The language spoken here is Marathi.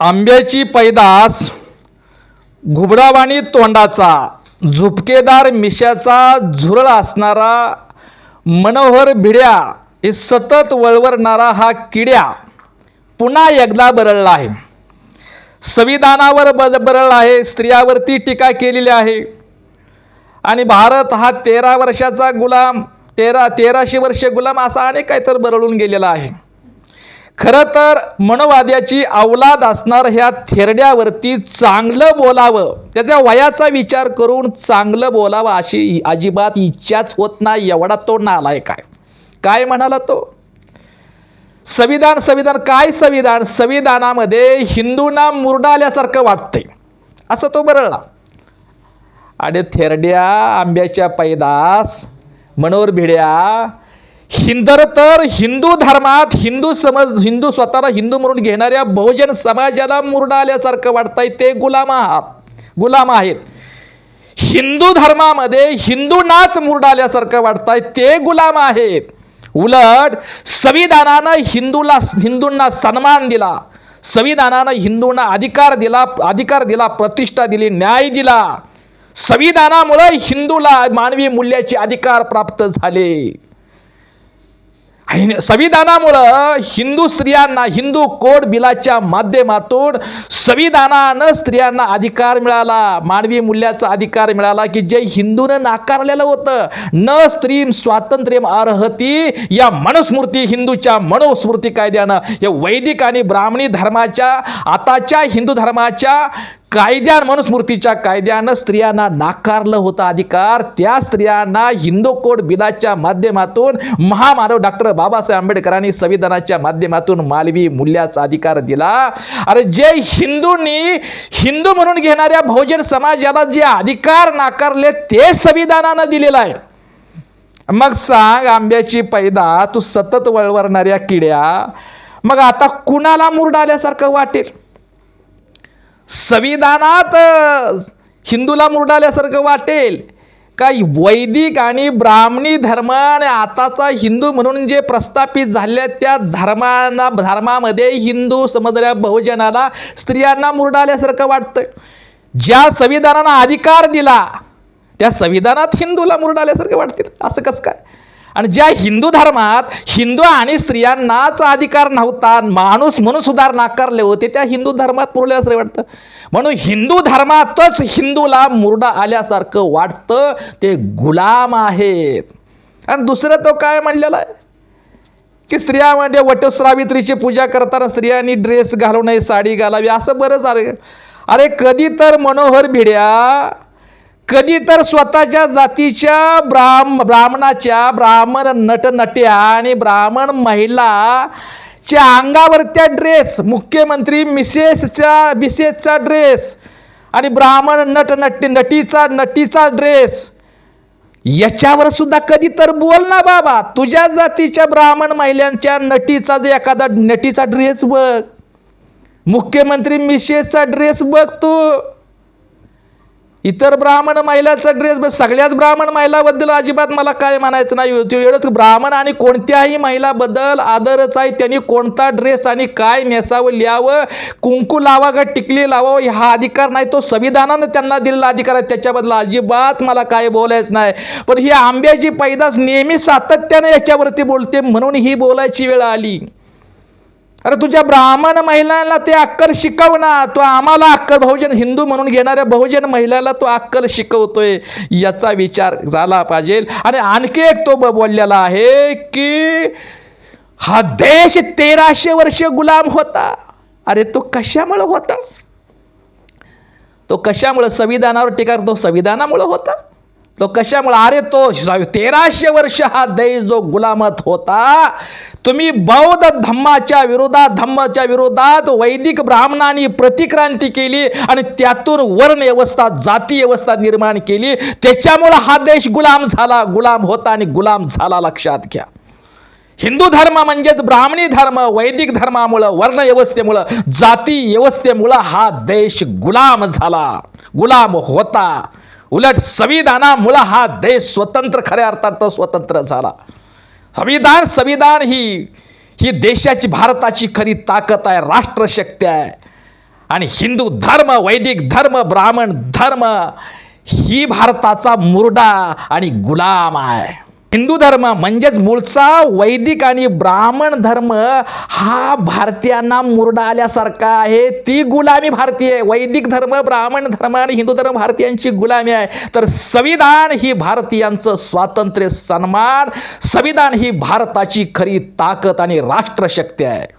आंब्याची पैदास घुबडावाणी तोंडाचा झुपकेदार मिशाचा झुरळ असणारा मनोहर भिड्या हे सतत वळवरणारा हा किड्या पुन्हा एकदा बरळला आहे. संविधानावर बल बरळला आहे स्त्रियावरती टीका केलेली आहे. आणि भारत हा तेरा वर्षाचा गुलाम तेरा तेराशे वर्ष गुलाम असा अनेक काहीतर बरळून गेलेला आहे. खरं तर मनोवाद्याची अवलाद असणार ह्या थेरड्यावरती चांगलं बोलावं. त्याच्या वयाचा विचार करून चांगलं बोलावं अशी अजिबात इच्छाच होत नाही एवढा तो नालाय काय काय म्हणाला तो? संविधान संविधान काय संविधान? संविधानामध्ये हिंदूंना मुरडाल्यासारखं वाटतंय. असं तो बरळला. आणि थेरड्या आंब्याच्या पैदास मनोर भिड्या हिंदर तर हिंदू धर्मात हिंदू समज हिंदू स्वतःला हिंदू म्हणून घेणाऱ्या बहुजन समाजाला मुरडा आल्यासारखं वाटतंय ते गुलाम आहात. गुलाम आहेत. हिंदू धर्मामध्ये हिंदूंनाच मुरडा आल्यासारखं वाटतंय ते गुलाम आहेत. उलट संविधानानं हिंदूला हिंदूंना सन्मान दिला. संविधानानं हिंदूंना अधिकार दिला अधिकार दिला प्रतिष्ठा दिली न्याय दिला. संविधानामुळे हिंदूला मानवी मूल्याचे अधिकार प्राप्त झाले. संविधानामुळं हिंदू स्त्रियांना हिंदू कोड बिलाच्या माध्यमातून संविधानानं स्त्रियांना अधिकार मिळाला मानवी मूल्याचा अधिकार मिळाला की जे हिंदूनं नाकारलेलं होतं. न स्त्री स्वातंत्र्य अर्हती या मनुस्मृती हिंदूच्या मनुस्मृती कायद्यानं या वैदिक आणि ब्राह्मणी धर्माच्या आताच्या हिंदू धर्माच्या कायद्या मनुस्मृतीच्या कायद्यानं स्त्रियांना नाकारलं होतं अधिकार. त्या स्त्रियांना हिंदू कोड बिलाच्या माध्यमातून महामानव डॉक्टर बाबासाहेब आंबेडकरांनी संविधानाच्या माध्यमातून मालवी मूल्याचा अधिकार दिला. अरे जे हिंदूंनी हिंदू म्हणून घेणाऱ्या बहुजन समाजाला जे अधिकार नाकारले ते संविधानानं दिलेलं आहे. मग सांग आंब्याची पैदा तू सतत वळवरणाऱ्या किड्या. मग आता कुणाला मुरडा आल्यासारखं वाटेल? संविधानात हिंदूला मुरडाल्यासारखं वाटेल. का वैदिक आणि ब्राह्मणी धर्म आणि आताचा हिंदू म्हणून जे प्रस्थापित झाले त्या धर्मांना धर्मामध्ये हिंदू समजल्या बहुजनाला स्त्रियांना मुरडाल्यासारखं वाटतं ज्या संविधानानं अधिकार दिला त्या संविधानात हिंदूला मुरडाल्यासारखं वाटतील. असं कसं काय? आणि ज्या हिंदू धर्मात हिंदू आणि स्त्रियांनाच अधिकार नव्हता माणूस म्हणून सुधार नाकारले होते त्या हिंदू धर्मात मुरल्यासारखं वाटतं. म्हणून हिंदू धर्मातच हिंदूला मुरडा आल्यासारखं वाटतं ते गुलाम आहेत. आणि दुसरं तो काय म्हणलेला आहे? की स्त्रियामध्ये वटस्रावित्रीची पूजा करताना स्त्रियांनी ड्रेस घालू नये साडी घालावी असं बरंच अरे अरे कधी तर मनोहर भिड्या कधी तर स्वतःच्या जातीच्या ब्राह्म ब्राह्मणाच्या ब्राह्मण नटनट्या आणि ब्राह्मण महिलाच्या अंगावरच्या ड्रेस मुख्यमंत्री मिसेसच्या मिसेसचा ड्रेस आणि ब्राह्मण नट नट नटीचा नटीचा ड्रेस याच्यावर सुद्धा कधी तर बोल ना बाबा. तुझ्या जातीच्या ब्राह्मण महिलांच्या नटीचा जे एखादा नटीचा ड्रेस बघ. मुख्यमंत्री मिसेसचा ड्रेस बघ तू. इतर ब्राह्मण महिलाचा ड्रेस बघ सगळ्याच ब्राह्मण महिलाबद्दल अजिबात मला काय म्हणायचं नाही. एवढंच ब्राह्मण आणि कोणत्याही महिलाबद्दल आदरच आहे. त्यांनी कोणता ड्रेस आणि काय नेसावं लिहावं कुंकू लावा का टिकली लावावं हा अधिकार नाही. तो संविधानानं त्यांना दिलेला अधिकार आहे. त्याच्याबद्दल अजिबात मला काय बोलायचं नाही. पण ही आंब्याची पैदास नेहमी सातत्याने याच्यावरती बोलते. म्हणून ही बोलायची वेळ आली. अरे तुझ्या ब्राह्मण महिलांना ते अक्कल शिकव ना. तो आम्हाला अक्कल बहुजन हिंदू म्हणून घेणाऱ्या बहुजन महिलाला तो अक्कल शिकवतोय. याचा विचार झाला पाहिजे. आणि आणखी एक तो बोललेला आहे की हा देश तेराशे वर्ष गुलाम होता. अरे तो कशामुळं होता? तो कशामुळं? संविधानावर टीका करतो संविधानामुळं होता? तो कशामुळं अरे तो तेराशे वर्ष हा देश जो गुलामत होता तुम्ही बौद्ध धम्माच्या विरोधात धम्माच्या विरोधात वैदिक ब्राह्मणांनी प्रतिक्रांती केली आणि त्यातून वर्ण व्यवस्था जाती व्यवस्था निर्माण केली. त्याच्यामुळं हा देश गुलाम झाला गुलाम होता आणि गुलाम झाला. लक्षात घ्या. हिंदू धर्म म्हणजेच ब्राह्मणी धर्म वैदिक धर्मामुळं वर्ण व्यवस्थेमुळं जाती व्यवस्थेमुळं हा देश गुलाम झाला गुलाम होता. उलट संविधानामुळं हा देश स्वतंत्र खऱ्या अर्थात स्वतंत्र झाला. संविधान संविधान ही ही देशाची भारताची खरी ताकद आहे राष्ट्रशक्ती आहे. आणि हिंदू धर्म वैदिक धर्म ब्राह्मण धर्म ही भारताचा मुरडा आणि गुलाम आहे. हिंदू धर्म म्हणजेच मूळचा वैदिक आणि ब्राह्मण धर्म हा भारतीयांना मुरडा आल्यासारखा आहे. ती गुलामी भारतीय वैदिक धर्म ब्राह्मण धर्म आणि हिंदू धर्म भारतीयांची गुलामी आहे. तर संविधान ही भारतीयांचं स्वातंत्र्य सन्मान. संविधान ही भारताची खरी ताकद आणि राष्ट्रशक्ती आहे.